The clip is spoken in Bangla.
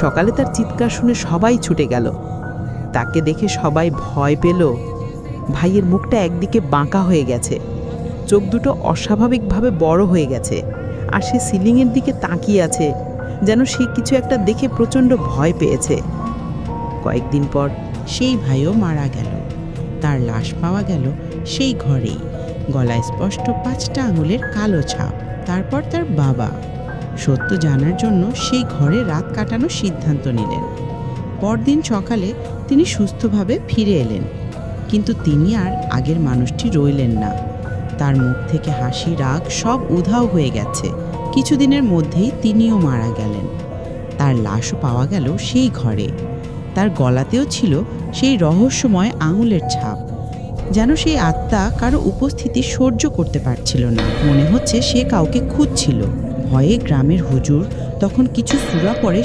সকালে তার চিৎকার শুনে সবাই ছুটে গেল। তাকে দেখে সবাই ভয় পেল। ভাইয়ের মুখটা একদিকে বাঁকা হয়ে গেছে। চোখ দুটো অস্বাভাবিকভাবে বড় হয়ে গেছে। আর সে সিলিংয়ের দিকে তাকিয়ে আছে, যেন সে কিছু একটা দেখে প্রচণ্ড ভয় পেয়েছে। কয়েকদিন পর সেই ভাইও মারা গেল। তার লাশ পাওয়া গেল সেই ঘরেই। গলায় স্পষ্ট পাঁচটা আঙুলের কালো ছাপ। তারপর তার বাবা। সত্য জানার জন্য সেই ঘরে রাত কাটানোর সিদ্ধান্ত নিলেন। পরদিন সকালে তিনি সুস্থভাবে ফিরে এলেন। কিন্তু তিনি আর আগের মানুষটি রইলেন না। তার মুখ থেকে হাসি, রাগ সব উধাও হয়ে গেছে। কিছুদিনের মধ্যেই তিনিও মারা গেলেন। তার লাশও পাওয়া গেল সেই ঘরে। তার গলাতেও ছিল সেই রহস্যময় আঙুলের ছাপ। যেন সেই আত্মা কারও উপস্থিতি সহ্য করতে পারছিল না। মনে হচ্ছে সে কাউকে খুঁজছিল। ভয়ে গ্রামের হুজুর তখন কিছু সুরা পড়ে